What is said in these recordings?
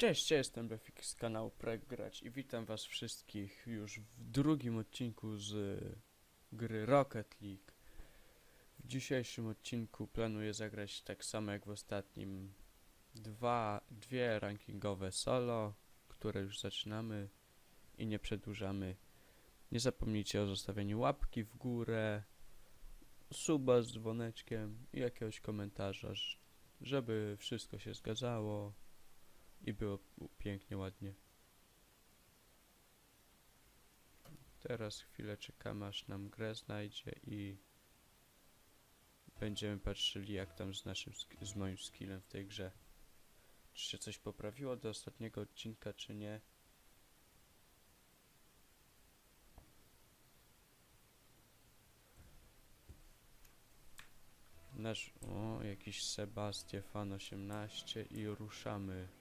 Cześć, ja jestem Befik z kanału Projekt i witam was wszystkich już w drugim odcinku z gry Rocket League. W dzisiejszym odcinku planuję zagrać tak samo jak w ostatnim dwa, dwie rankingowe solo, które już zaczynamy i nie przedłużamy. Nie zapomnijcie o zostawieniu łapki w górę, suba z dzwoneczkiem i jakiegoś komentarza, żeby wszystko się zgadzało i było pięknie, ładnie. Teraz chwilę czekamy aż nam grę znajdzie i będziemy patrzyli jak tam z naszym z moim skillem w tej grze. Czy się coś poprawiło do ostatniego odcinka czy nie? Nasz, o, jakiś Sebastian 18 i ruszamy.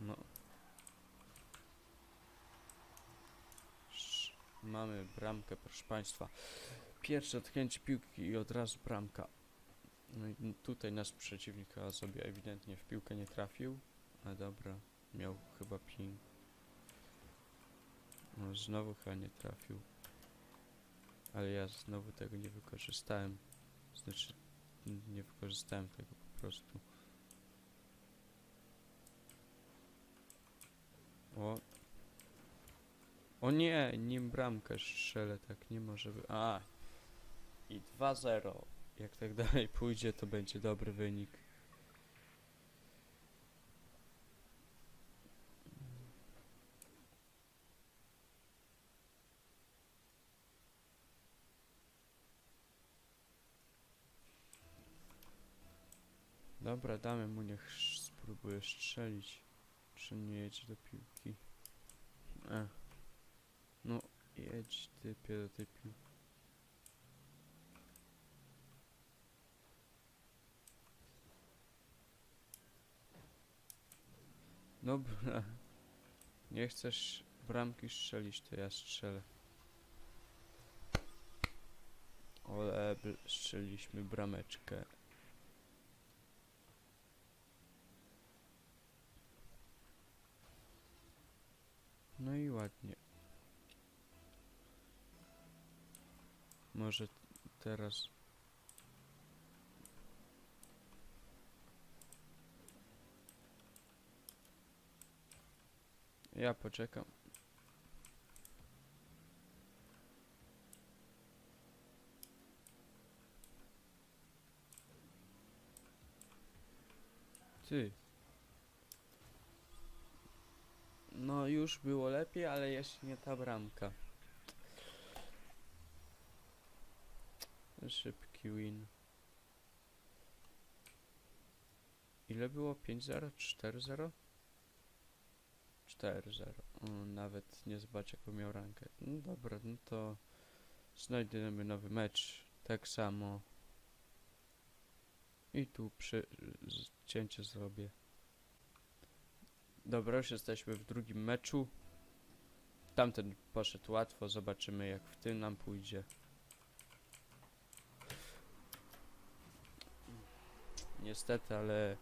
No. Mamy bramkę, proszę Państwa. Pierwsze odchęć piłki i od razu bramka. No i tutaj nasz przeciwnik sobie ewidentnie w piłkę nie trafił. A dobra, miał chyba ping. No znowu chyba nie trafił. Ale ja znowu tego nie wykorzystałem. Znaczy, nie wykorzystałem tego po prostu. O. O nie, nim bramkę strzelę, tak nie może być. A. I 2-0. Jak tak dalej pójdzie, to będzie dobry wynik. Dobra, damy mu niech spróbuje strzelić. Czy nie jedzie do piłki? E. No, jedź typie do tej piłki. Dobra. Nie chcesz bramki strzelić, to ja strzelę. Ole, bl- strzeliliśmy brameczkę. No i ładnie. Może teraz. Ja poczekam. Ty. No już było lepiej, ale jeszcze nie ta bramka. Szybki win. Ile było? 5-0? 4-0? 4-0. O, Nawet nie zobacz jaką miał rankę. No dobra, no to znajdziemy nowy mecz. Tak samo. I tu przy cięcie zrobię. Dobra, już jesteśmy w drugim meczu. Tamten poszedł łatwo, zobaczymy jak w tym nam pójdzie. Niestety, ale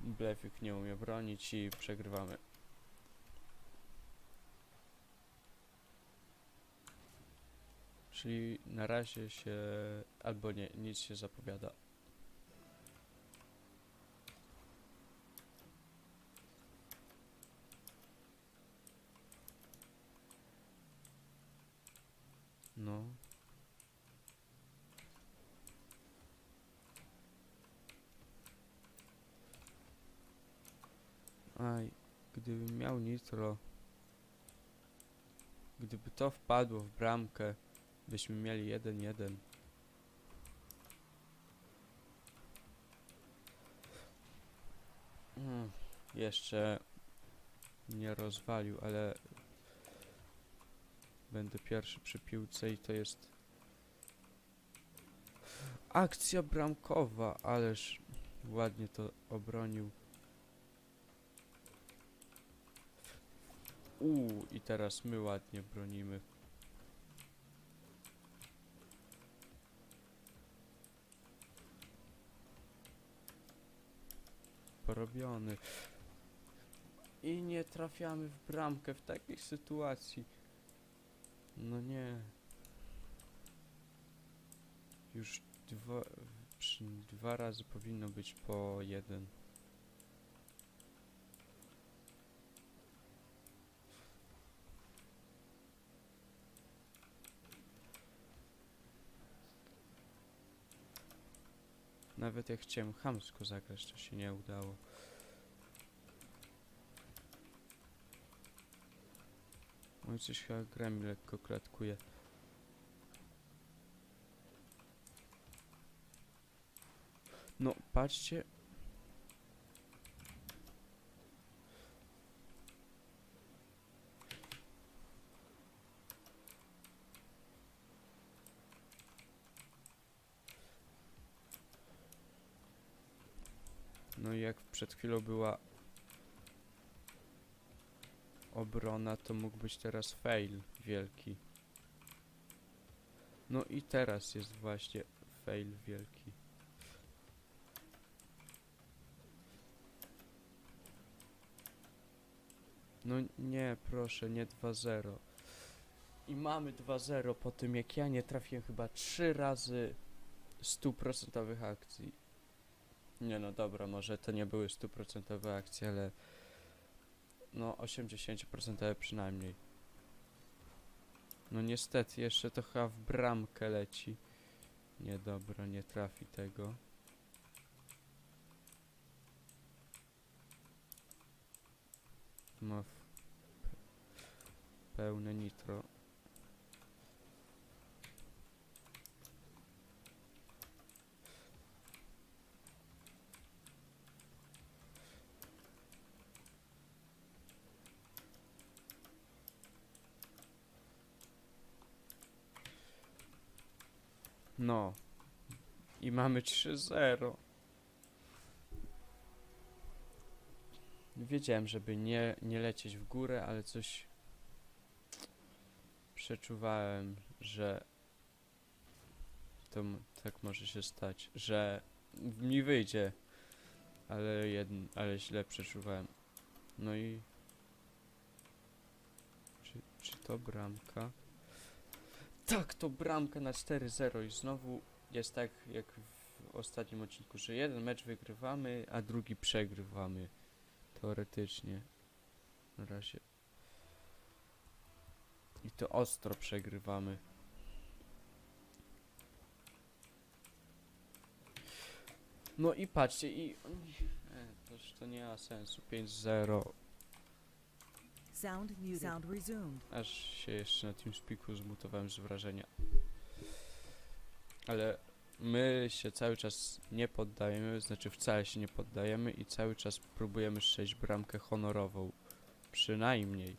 Blefik nie umie bronić i przegrywamy. Czyli na razie się, albo nie, nic się zapowiada. No. Aj, gdybym miał nitro, gdyby to wpadło w bramkę, byśmy mieli 1-1. Mm, jeszcze nie rozwalił, ale będę pierwszy przy piłce i to jest akcja bramkowa, ależ ładnie to obronił. Uuu, i teraz my ładnie bronimy. Porobiony. i nie trafiamy w bramkę w takiej sytuacji. No nie. Już dwa, dwa razy powinno być po jeden. Nawet jak chciałem chamsko zagrać, to się nie udało. Oj, coś chyba gra mi lekko klatkuje. No, patrzcie. No i jak przed chwilą była obrona, to mógł być teraz fail wielki. No i teraz jest właśnie fail wielki. No nie, proszę, nie 2-0. I mamy 2-0 po tym, jak ja nie trafiłem chyba 3 razy stuprocentowych akcji. Nie no dobra, może to nie były stuprocentowe akcje, ale no 80% przynajmniej. No niestety, jeszcze to chyba w bramkę leci. Nie dobra, nie trafi tego. Ma pełne nitro. No. I mamy 3-0. Wiedziałem, żeby nie, nie lecieć w górę, ale coś przeczuwałem, że to tak może się stać, że mi wyjdzie, ale, jedn, ale źle przeczuwałem. No i czy, czy to bramka? Tak, to bramka na 4-0 i znowu jest tak jak w ostatnim odcinku, że jeden mecz wygrywamy, a drugi przegrywamy. Teoretycznie. Na razie. I to ostro przegrywamy. No i patrzcie, i... E, już to nie ma sensu. 5-0. Sound muted. Sound resumed. Aż się jeszcze na TeamSpeaku zmutowałem z wrażenia. Ale my się cały czas nie poddajemy, znaczy wcale się nie poddajemy i cały czas próbujemy strzelić bramkę honorową. Przynajmniej.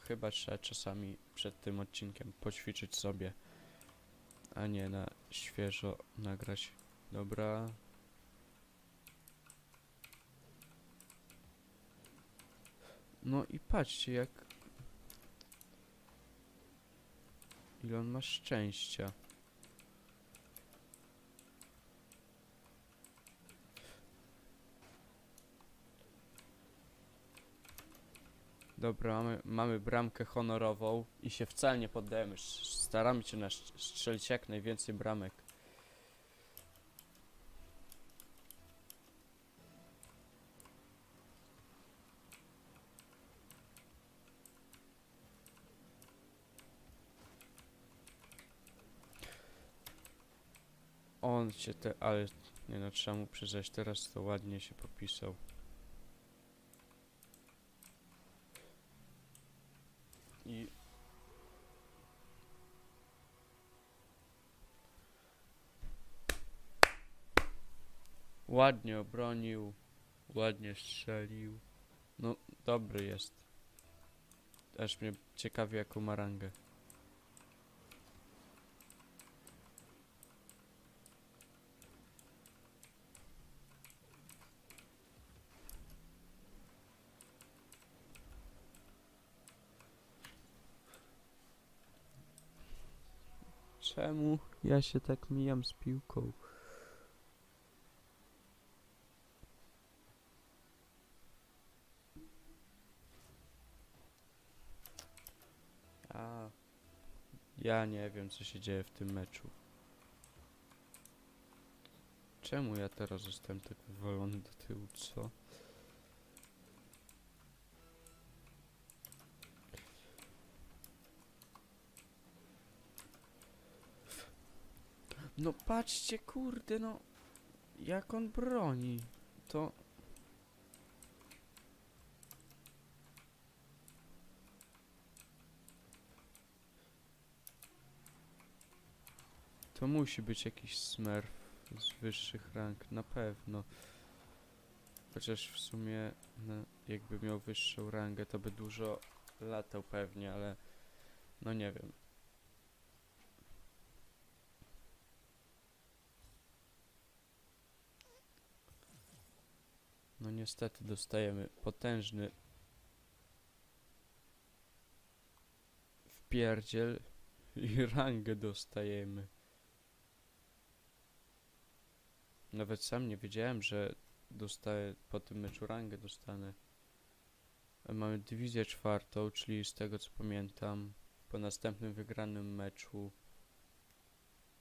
Chyba trzeba czasami przed tym odcinkiem poćwiczyć sobie, a nie na świeżo nagrać. Dobra. No i patrzcie jak... Ile on ma szczęścia. Dobra, mamy, mamy bramkę honorową i się wcale nie poddajemy. Staramy się na strz- strzelić jak najwięcej bramek. On się te, ale nie no, trzeba mu teraz to ładnie się popisał. I ładnie obronił, ładnie strzelił. No, dobry jest. Aż mnie ciekawi jaką ma rangę. Czemu ja się tak mijam z piłką? Ja nie wiem co się dzieje w tym meczu. Czemu ja teraz zostałem tak wywalony do tyłu, co? No patrzcie, kurde, no jak on broni, to... To musi być jakiś smurf z wyższych rank, na pewno. Chociaż w sumie, no, jakby miał wyższą rangę, to by dużo latał pewnie, ale no nie wiem. No niestety dostajemy potężny wpierdziel i rangę dostajemy. Nawet sam nie wiedziałem, że dostaję po tym meczu rangę dostanę. Mamy dywizję czwartą, czyli z tego co pamiętam, po następnym wygranym meczu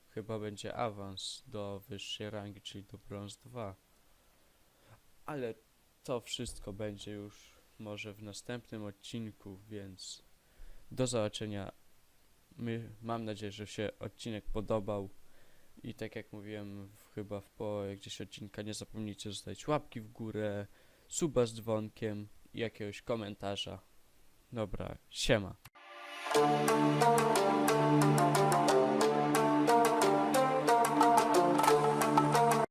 chyba będzie awans do wyższej rangi, czyli do brąz 2. Ale to wszystko będzie już może w następnym odcinku, więc do zobaczenia. My, mam nadzieję, że się odcinek podobał. I tak jak mówiłem chyba w połowie gdzieś odcinka, nie zapomnijcie zostawić łapki w górę, suba z dzwonkiem i jakiegoś komentarza. Dobra, siema.